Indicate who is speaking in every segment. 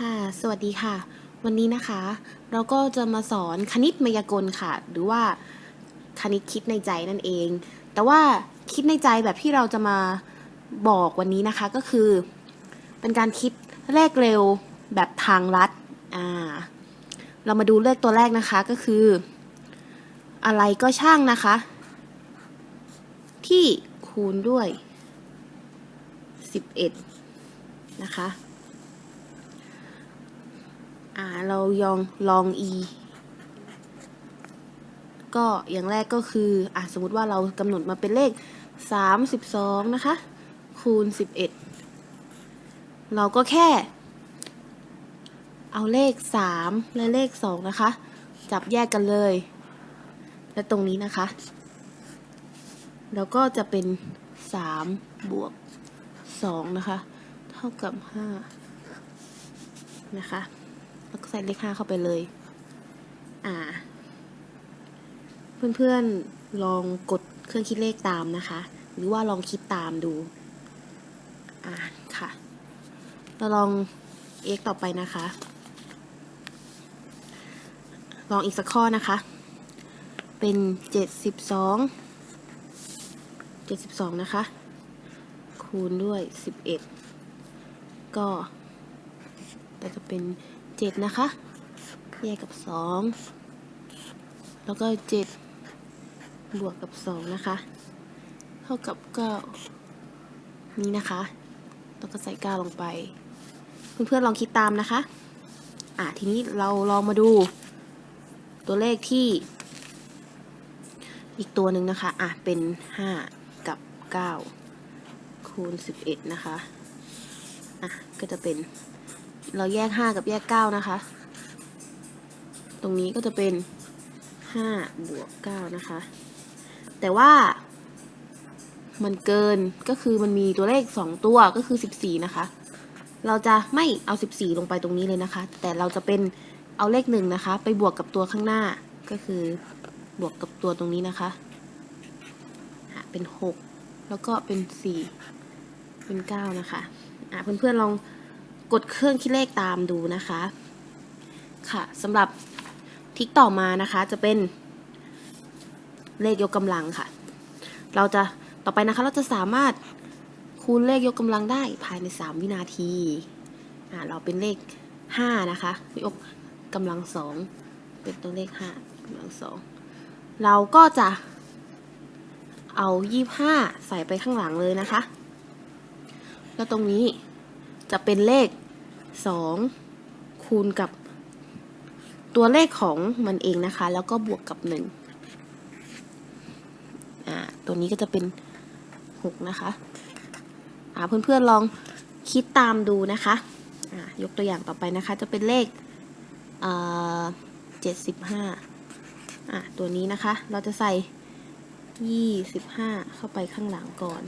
Speaker 1: ค่ะ สวัสดีค่ะ วันนี้นะคะ เราก็จะมาสอนคณิตมายากลค่ะ หรือว่าคณิตคิดในใจนั่นเอง แต่ว่าคิดในใจแบบที่เราจะมาบอกวันนี้นะคะก็คือ เป็นการคิดเลขเร็วแบบทางลัดอ่าเรามาดูเลขตัวแรกนะคะก็คือ อะไรก็ช่างนะคะ ที่คูณด้วย 11 นะคะ อ่าเรายองลอง e ก็อย่างแรกก็คืออะสมมติว่าเรากำหนดมาเป็นเลข 32 นะคะ คูณ 11 เราก็แค่ เอาเลข 3 และเลข 2 นะคะ จับแยกกันเลย และตรงนี้นะคะ แล้วก็จะเป็น 3 บวก 2 นะคะ เท่ากับ 5 นะคะ แล้วก็ใส่เลข5เข้าไปเลย อ่า เพื่อนๆลองกดเครื่องคิดเลขตามนะคะ หรือว่าลองคิดตามดู อ่าค่ะ เราลอง x ต่อไปนะคะ ลองอีกสักข้อนะคะ เป็นเจ็ดสิบสองเจ็ดสิบสองนะคะ คูณด้วยสิบเอ็ดก็ก็จะเป็น เจ็ดนะคะ แยกกับสองแล้วก็เจ็ดบวกกับสองนะคะ เท่ากับเก้านี่นะคะแล้วก็ใส่เก้าลงไป เพื่อนๆลองคิดตามนะคะอะทีนี้เราลองมาดู ตัวเลขที่ อีกตัวหนึ่งนะคะอะเป็นห้ากับเก้าคูณสิบเอ็ดนะคะอะก็จะเป็น เราแยกห้ากับแยกเก้านะคะ ตรงนี้ก็จะเป็นห้าบวกเก้านะคะ แต่ว่า มันเกินก็คือมันมีตัวเลขสองตัวก็คือสิบสี่นะคะ เราจะไม่เอาสิบสี่ลงไปตรงนี้เลยนะคะ แต่เราจะเป็นเอาเลขหนึ่งนะคะ ไปบวกกับตัวข้างหน้าก็คือบวกกับตัวตรงนี้นะคะเป็นหกแล้วก็เป็นสี่เป็นเก้านะคะ อะเพื่อนๆลอง กดเครื่องคิดเลขตามดูนะคะ ค่ะสำหรับทิกต่อมานะคะจะเป็นเลขยกกำลังค่ะ เราจะต่อไปนะคะเราจะสามารถคูณเลขยกกำลังได้ภายใน 3 วินาทีอ่าเราเป็นเลข 5 นะคะยกกำลังสองเป็นตัวเลข 5กำลังสองเราก็จะเอา 25 ใส่ไปข้างหลังเลยนะคะ แล้วตรงนี้จะเป็นเลข 2 คูณกับตัวเลขของมันเองนะคะ แล้วก็บวกกับ1อ่าตัวนี้ก็จะเป็น 6 นะคะอ่าเพื่อนๆลองคิดตามดูนะคะอ่ายกตัวอย่างต่อไปนะคะ จะเป็นเลขอ่าเจ็ดสิบห้าอะตัวนี้นะคะ เราจะใส่ยี่สิบห้าเข้าไปข้างหลังก่อน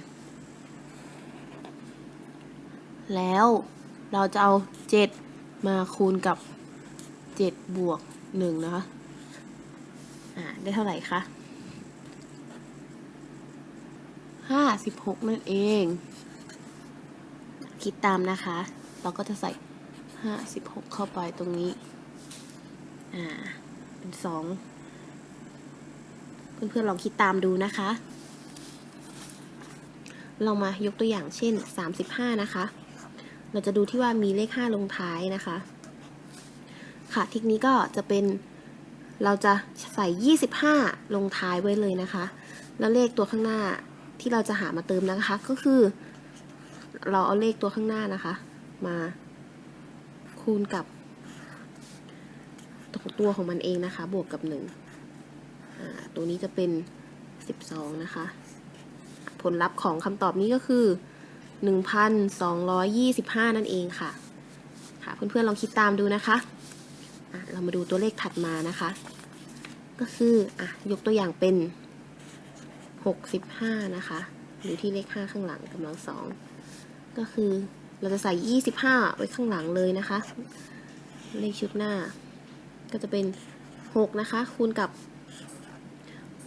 Speaker 1: แล้ว เราจะเอาเจ็ดมาคูณกับเจ็ดบวกหนึ่งนะคะ อ่า ได้เท่าไหร่คะห้าสิบหกนั่นเอง คิดตามนะคะ เราก็จะใส่ห้าสิบหกเข้าไปตรงนี้ อ่า เป็นสองเพื่อนๆลองคิดตามดูนะคะ เรามายกตัวอย่างเช่นสามสิบห้านะคะ เราจะดูที่ว่ามีเลขห้าลงท้ายนะคะ ค่ะทิกนี้ก็จะเป็นเราจะใส่ยี่สิบห้าลงท้ายไว้เลยนะคะ แล้วเลขตัวข้างหน้าที่เราจะหามาเติมนะคะ ก็คือ เราเอาเลขตัวข้างหน้านะคะ มาคูณกับตัวตวของมันเองนะคะ บวกกับหนึ่งอ่าตัวนี้จะเป็นสิบสองนะคะ ผลลัพธ์ของคำตอบนี้ก็คือ หนึ่งพันสองร้อยยี่สิบห้านั่นเองค่ะ ค่ะ เพื่อนๆลองคิดตามดูนะคะอะเรามาดูตัวเลขถัดมานะคะ ก็คืออะยกตัวอย่างเป็นหกสิบห้านะคะ อยู่ที่เลขห้าข้างหลังกำลังสอง ก็คือเราจะใส่ 25 ไว้ข้างหลังเลยนะคะ เลขชุดหน้า ก็จะเป็น 6 นะคะ คูณกับ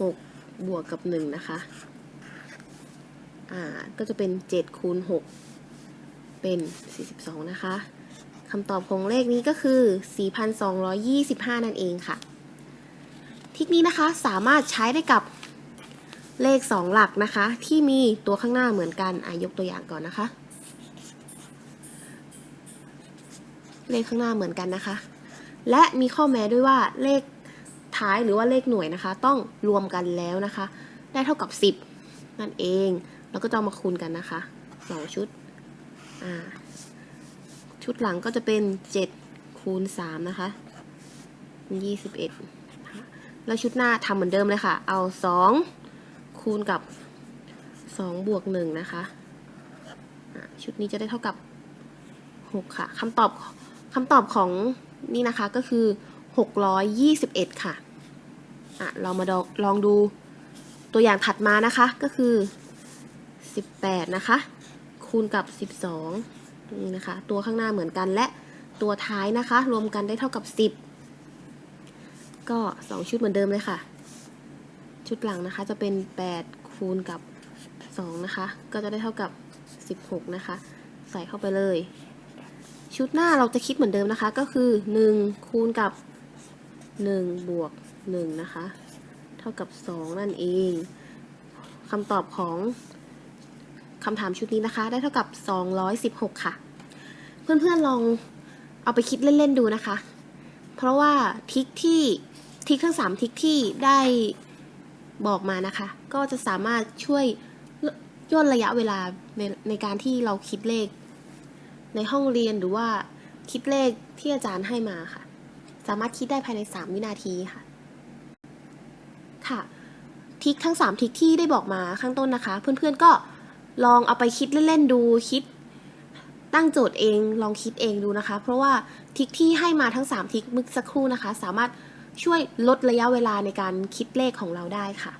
Speaker 1: 6 บวกกับ 1 นะคะ อ่าก็จะเป็น7คูณ6เป็น 42 นะคะคำตอบของเลขนี้ก็คือ 4,225 นั่นเองค่ะ ทิกนี้นะคะสามารถใช้ได้กับเลข 2 หลักนะคะ ที่มีตัวข้างหน้าเหมือนกันอะยกตัวอย่างก่อนนะคะ เลขข้างหน้าเหมือนกันนะคะ และมีข้อแม้ด้วยว่าเลขท้ายหรือว่าเลขหน่วยนะคะ ต้องรวมกันแล้วนะคะ ได้เท่ากับ 10 นั่นเอง แล้วก็จะมาคูณกันนะคะสองชุด อ่า ชุดหลังก็จะเป็น7คูณ3นะคะ21นะคะแล้วชุดหน้าทำเหมือนเดิมเลยค่ะ เอา2คูณกับ2บวก1นะคะอะชุดนี้จะได้เท่ากับ6ค่ะคำตอบคำตอบของนี่นะคะก็คือ621ค่ะ อะ เรามาลองดูตัวอย่างถัดมานะคะก็คือ 18 นะคะ คูณกับ 12 นี่นะคะ ตัวข้างหน้าเหมือนกันและตัวท้ายนะคะ รวมกันได้เท่ากับ 10 ก็ 2 ชุดเหมือนเดิมเลยค่ะ ชุดหลังนะคะจะเป็น 8 คูณกับ 2 นะคะ ก็จะได้เท่ากับ 16 นะคะ ใส่เข้าไปเลย ชุดหน้าเราจะคิดเหมือนเดิมนะคะ ก็คือ 1 คูณกับ 1 บวก 1 นะคะ เท่ากับ 2 นั่นเองคำตอบของ คำถามชุดนี้นะคะ ได้เท่ากับ 216 ค่ะ เพื่อนๆลองเอาไปคิดเล่นๆดูนะคะ เพราะว่าทิกที่ทิกทั้ง 3 ทิกที่ได้บอกมานะคะ ก็จะสามารถช่วยย่นระยะเวลาในในการที่เราคิดเลข ในห้องเรียนหรือว่าคิดเลขที่อาจารย์ให้มาค่ะ สามารถคิดได้ภายใน 3 วินาทีค่ะ ค่ะทิกทั้ง 3 ทิกที่ได้บอกมาข้างต้นนะคะ เพื่อนๆก็ ลองเอาไปคิดเล่นๆดูคิด ตั้งโจทย์เองลองคิดเองดูนะคะ เพราะว่าทิกที่ให้มาทั้ง 3 ทิกมึกสักครู่นะคะ สามารถช่วยลดระยะเวลาในการคิดเลขของเราได้ค่ะ